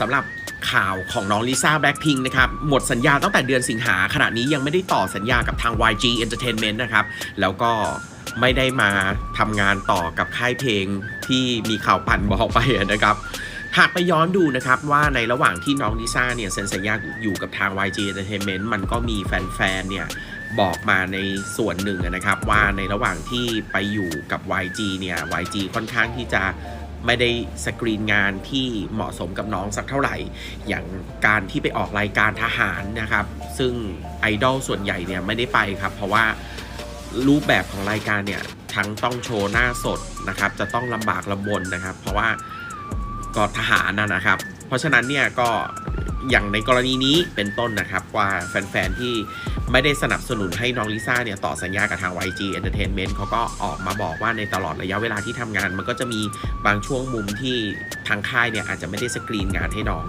สำหรับข่าวของน้องลิซ่าแบล็คพิงนะครับ หมดสัญญาตั้งแต่เดือนสิงหาขณะนี้ยังไม่ได้ต่อสัญญากับทาง YG Entertainment นะครับ แล้วก็ไม่ได้มาทำงานต่อกับค่ายเพลงที่มีข่าวปั่นบอกไปนะครับหากไปย้อนดูนะครับว่าในระหว่างที่น้องลิซ่าเนี่ยเซ็นสัญญาอยู่กับทาง YG Entertainment มันก็มีแฟนๆเนี่ยบอกมาในส่วนหนึ่งนะครับว่าในระหว่างที่ไปอยู่กับ YG เนี่ย YG ค่อนข้างที่จะ ไม่ได้สกรีนงานที่เหมาะสมกับน้องสักเท่าไหร่ อย่างการที่ไปออกรายการทหารนะครับ ซึ่งไอดอลส่วนใหญ่เนี่ยไม่ได้ไปครับ เพราะว่ารูปแบบของรายการเนี่ยทั้งต้องโชว์หน้าสดนะครับ จะต้องลำบากลำบนนะครับ เพราะว่าก็ทหารนะนะครับ เพราะฉะนั้นเนี่ยก็ อย่างในกรณีนี้เป็นต้นนะครับว่าแฟน ๆ ที่ไม่ได้สนับสนุนให้น้องลิซ่าเนี่ยต่อสัญญากับทาง YG Entertainment เขาก็ออกมาบอกว่าในตลอดระยะเวลาที่ทำงาน มันก็จะมีบางช่วงมุมที่ทางค่ายเนี่ยอาจจะไม่ได้สกรีนงานให้น้อง